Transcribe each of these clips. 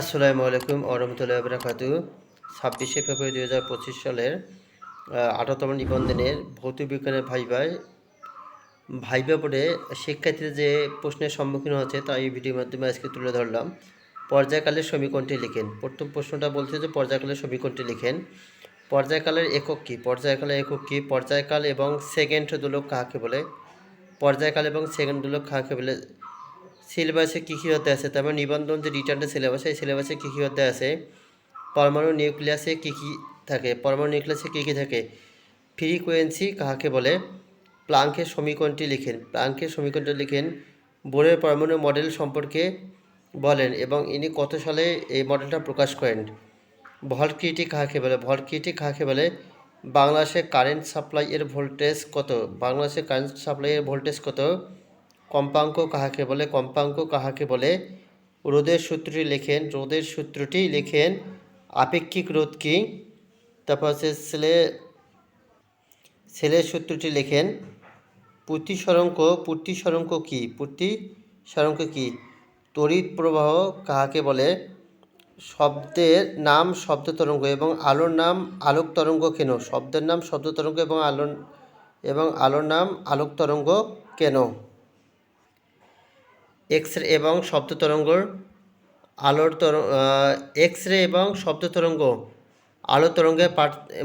আসসালামু আলাইকুম আরহামতুল্লাহ বরাকাতু ছাব্বিশে ফেব্রুয়ারি দু হাজার পঁচিশ সালের আঠারোতম নিবন্ধনের ভৌতিক বিজ্ঞানের ভাইভাই ভাইবা বোর্ডে শিক্ষার্থীদের যে প্রশ্নের সম্মুখীন হচ্ছে তা এই ভিডিওর মাধ্যমে আজকে তুলে ধরলাম। পর্যায়কালের সমীকরণটি লিখেন। প্রথম প্রশ্নটা বলছে যে পর্যায়কালের সমীকরণটি লিখেন। পর্যায়কালের একক কী? পর্যায়কালের একক কী? পর্যায়কাল এবং সেকেন্ড দুলোক কাহাকে বলে? পর্যায়কাল এবং সেকেন্ড দুলোক কাহাকে বলে? সিলেবাসে কী কী হতে আছে? তারপর নিবন্ধন যে রিটার্নের সিলেবাসে এই সিলেবাসে কী কী হতে আছে? পরমাণু নিউক্লিয়াসে কী কী থাকে? পরমাণু নিউক্লিয়াসে কী কী থাকে? ফ্রিকোয়েন্সি কাহাকে বলে? প্লাঙ্কের সমীকরণটি লিখেন। প্লাঙ্কের সমীকরণটি লিখেন। বোরের পরমাণু মডেল সম্পর্কে বলেন এবং ইনি কত সালে এই মডেলটা প্রকাশ করেন? ভলক্রিটি কাহাকে বলে? ভলক্রিটি কাহাকে বলে? বাংলাদেশে কারেন্ট সাপ্লাই এর ভোল্টেজ কত? বাংলাদেশে কারেন্ট সাপ্লাই এর ভোল্টেজ কত? কম্পাঙ্ক কাহাকে বলে? কম্পাঙ্ক কাহাকে বলে? রোদের সূত্রটি লেখেন, রোদের সূত্রটি লেখেন, আপেক্ষিক রোধ কি? তারপর হচ্ছে ছেলে ছেলের সূত্রটি লেখেন পুর্তি সরঙ্ক পুর্তি সরঙ্ক কি? পুর্তি সরঙ্ক কি? তড়িৎ প্রবাহ কাহাকে বলে? শব্দের নাম শব্দ তরঙ্গ এবং আলোর নাম আলোক তরঙ্গ কেন? শব্দের নাম শব্দ তরঙ্গ এবং আলোর এবং আলোর নাম আলোক তরঙ্গ কেন? এক্স রে এবং শব্দ তরঙ্গর আলোর তরঙ্গ এক্স রে এবং শব্দ তরঙ্গ আলো তরঙ্গের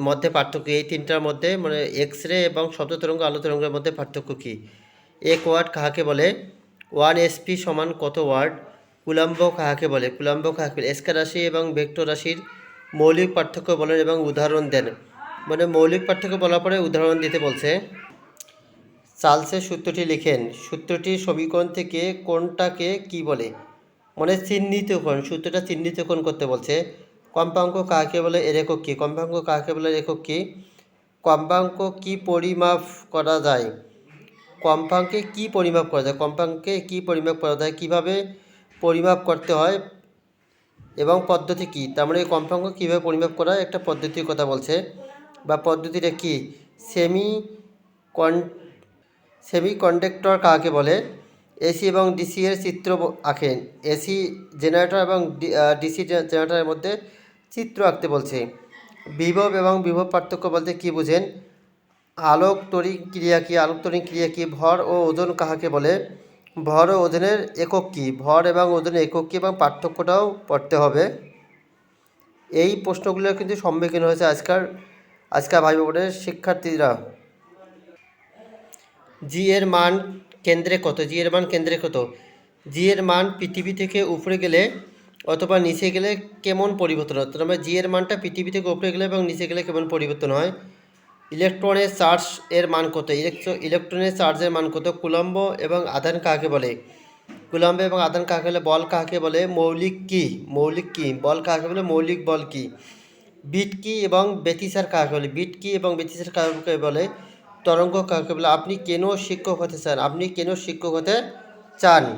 মধ্যে পার্থক্য এই তিনটার মধ্যে মানে এক্স রে এবং শব্দ তরঙ্গ আলো তরঙ্গের মধ্যে পার্থক্য কী? এক ওয়ার্ড কাহাকে বলে? ওয়ান এসপি সমান কত ওয়ার্ড? কুলাম্ব কাহাকে বলে? কুলাম্ব কাহাকে বলে? এসকা রাশি এবং ভেক্টর রাশির মৌলিক পার্থক্য বলেন এবং উদাহরণ দেন। মানে মৌলিক পার্থক্য বলার পরে উদাহরণ দিতে বলছে। চার্লসের সূত্রটি লিখেন, সূত্রটির সমীকরণ থেকে কোনটাকে কি বলে? মানে চিহ্নিতকরণ সূত্রটা চিহ্নিতকরণ করতে বলছে। কম্পাঙ্ক কাকে বলে? এর একক কী? কম্পাঙ্ক কাকে বলে? একক কী? কম্পাঙ্ক কি পরিমাপ করা যায়? কম্পাঙ্কে কি পরিমাপ করা যায়? কম্পাঙ্কে কি পরিমাপ করা যায়? কীভাবে পরিমাপ করতে হয়? এবং পদ্ধতি কি? তার মানে কম্পাঙ্ক কীভাবে পরিমাপ করা একটা পদ্ধতির কথা বলছে। বা পদ্ধতিটা কি? সেমি কন সেমি কন্ডাক্টর কাকে বলে? এসি এবং ডিসি এর চিত্র আঁকেন। এসি জেনারেটর এবং ডিসি জেনারেটরের মধ্যে চিত্র আঁকতে বলছে। বিভব এবং বিভব পার্থক্য বলতে কি বুঝেন? আলোক তড়িৎ ক্রিয়া কি? আলোক তড়িৎ ক্রিয়া কি? ভর ও ওজন কাহাকে বলে? ভর ও ওজনের একক কি? ভর এবং ওজনের একক কি? এবং পার্থক্যটাও পড়তে হবে। এই প্রশ্নগুলো কিন্তু সম্মুখীন হয়েছে আজকাল আজকাল ভাই বোর্ডের শিক্ষার্থীরা। জি এর মান কেন্দ্রে কত? জি এর মান কেন্দ্রে কত? জি এর মান পৃথিবী থেকে উপরে গেলে অথবা নিচে গেলে কেমন পরিবর্তন? হয় মানে জি এর মানটা পৃথিবী থেকে উপরে গেলে এবং নিচে গেলে কেমন পরিবর্তন হয়? ইলেকট্রনের চার্জ এর মান কত? ইলেকট্রো ইলেকট্রনের চার্জের মান কত? কুলম্ব এবং আধান কাকে বলে? কুলম্ব এবং আধান কাকে বলে? বল কাকে বলে? মৌলিক কি? মৌলিক কি? বল কাকে বলে? মৌলিক বল কি? বিট কি এবং ব্যতিসার কাকে বলে? বিট কি এবং ব্যতিসার কাকে বলে? তরঙ্গ কাকে বলে? আপনি কেন শিক্ষক হতে চান? আপনি কেন শিক্ষক হতে চান?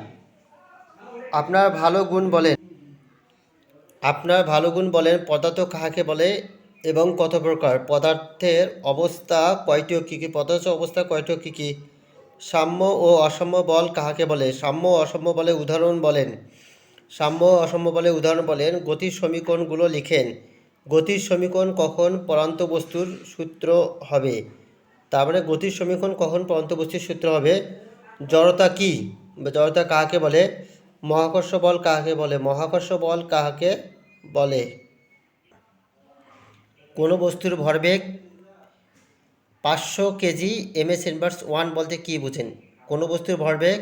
আপনার ভালো গুণ বলেন। আপনার ভালো গুণ বলেন, পদার্থ কাহাকে বলে এবং কত প্রকার? পদার্থের অবস্থা কয়টি ও কী কী? পদার্থ অবস্থা কয়টি ও কী কী? সাম্য ও অসাম্য বল কাহাকে বলে? সাম্য অসাম্য বলে উদাহরণ বলেন। সাম্য অসাম্য বলে উদাহরণ বলেন, গতির সমীকরণগুলো লিখেন। গতির সমীকরণ কখন পরান্ত বস্তুর সূত্র হবে? তার মানে গতির সমীকরণ কখন পরান্ত সূত্র হবে? জড়তা কি? জড়তা কাহাকে বলে? মহাকর্ষ বল কাহাকে বলে? মহাকর্ষ বল কাহাকে বলে? কোনো বস্তুর ভরবেগ পাঁচশো KG M S inverse one বলতে কী বুঝেন? কোনো বস্তুর ভরবেগ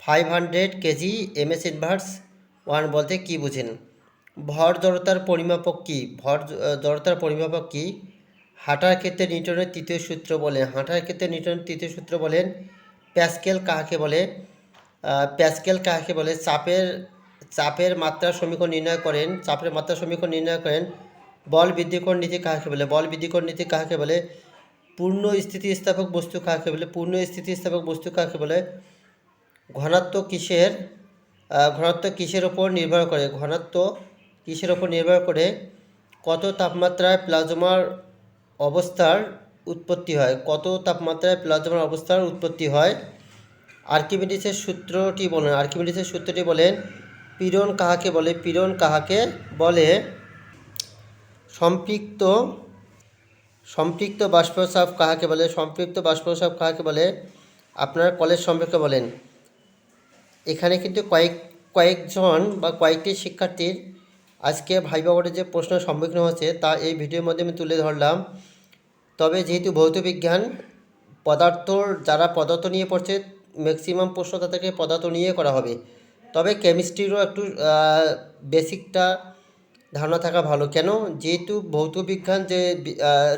five hundred KG M S inverse one বলতে কী বুঝেন? ভর জড়তার পরিমাপক কী? ভর জড়তার পরিমাপক কী? হাঁটার ক্ষেত্রে নিউটনের তৃতীয় সূত্র বলেন হাঁটার ক্ষেত্রে নিউটনের তৃতীয় সূত্র বলেন প্যাসকেল কাহাকে বলে? প্যাসকেল কাহাকে বলে? চাপের চাপের মাত্রা সমীকরণ নির্ণয় করেন চাপের মাত্রা সমীকরণ নির্ণয় করেন। বল বৃদ্ধিকরণ নীতি কাহাকে বলে? বল বৃদ্ধিকরণ নীতি কাহাকে বলে? পূর্ণ স্থিতিস্থাপক বস্তু কাহাকে বলে? পূর্ণ স্থিতিস্থাপক বস্তু কাহাকে বলে? ঘনত্ব কিসের? আহ, ঘনত্ব কিসের ওপর নির্ভর করে? ঘনত্ব কিসের ওপর নির্ভর করে? কত তাপমাত্রায় প্লাজমার অবস্থার উৎপত্তি হয়। কত তাপমাত্রায় প্লাজমার অবস্থার উৎপত্তি হয়, আর্কিমিডিসের সূত্রটি বলেন আর্কিমিডিসের সূত্রটি বলেন পীড়ন কাহাকে বলে? পীড়ন কাহাকে বলে? সম্পৃক্ত সম্পৃক্ত বাষ্পচাপ কাহাকে বলে? সম্পৃক্ত বাষ্পচাপ কাহাকে বলে? আপনারা কলেজ সম্পর্কে বলেন। এখানে কিন্তু কয়েক, কয়েকজন বা কয়েকটি শিক্ষার্থীর আজকে ভাইবা বোর্ডে যে প্রশ্নের সম্মুখীন হচ্ছে, তা এই ভিডিওর মধ্যে আমি তুলে ধরলাম। তবে যেহেতু ভৌত বিজ্ঞান, পদার্থর যারা পদার্থ নিয়ে পড়ছে ম্যাক্সিমাম প্রশ্ন তাদেরকে পদার্থ নিয়ে করা হবে। তবে কেমিস্ট্রিরও একটু বেসিকটা ধারণা থাকা ভালো। কেন? যেহেতু ভৌত বিজ্ঞান যে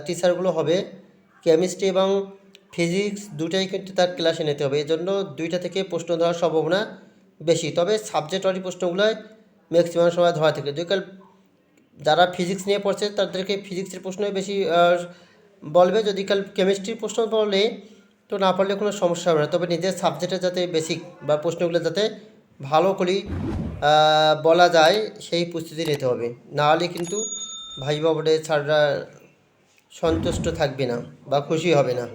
টিচারগুলো হবে কেমিস্ট্রি এবং ফিজিক্স দুটাই কিন্তু তার ক্লাসে নিতে হবে। এই জন্য দুইটা থেকে প্রশ্ন ধরার সম্ভাবনা বেশি। তবে সাবজেক্ট ওয়ারি প্রশ্নগুলোয় ম্যাক্সিমাম সময় ধরা থাকে। যদি যারা ফিজিক্স নিয়ে পড়ছে, তাদেরকে ফিজিক্সের প্রশ্নই বেশি বলবে যদি কাল কেমিস্ট্রির প্রশ্ন বলে, তো না পারলে কোনো সমস্যা হবে না। তবে নিজের সাবজেক্টে যাতে বেসিক বা প্রশ্নগুলো যাতে ভালো করে বলা যায়, সেই প্রস্তুতি নিতে হবে। না হলে কিন্তু ভাই বাবুদের ছাড়রা সন্তুষ্ট থাকবে না বা খুশি হবে না।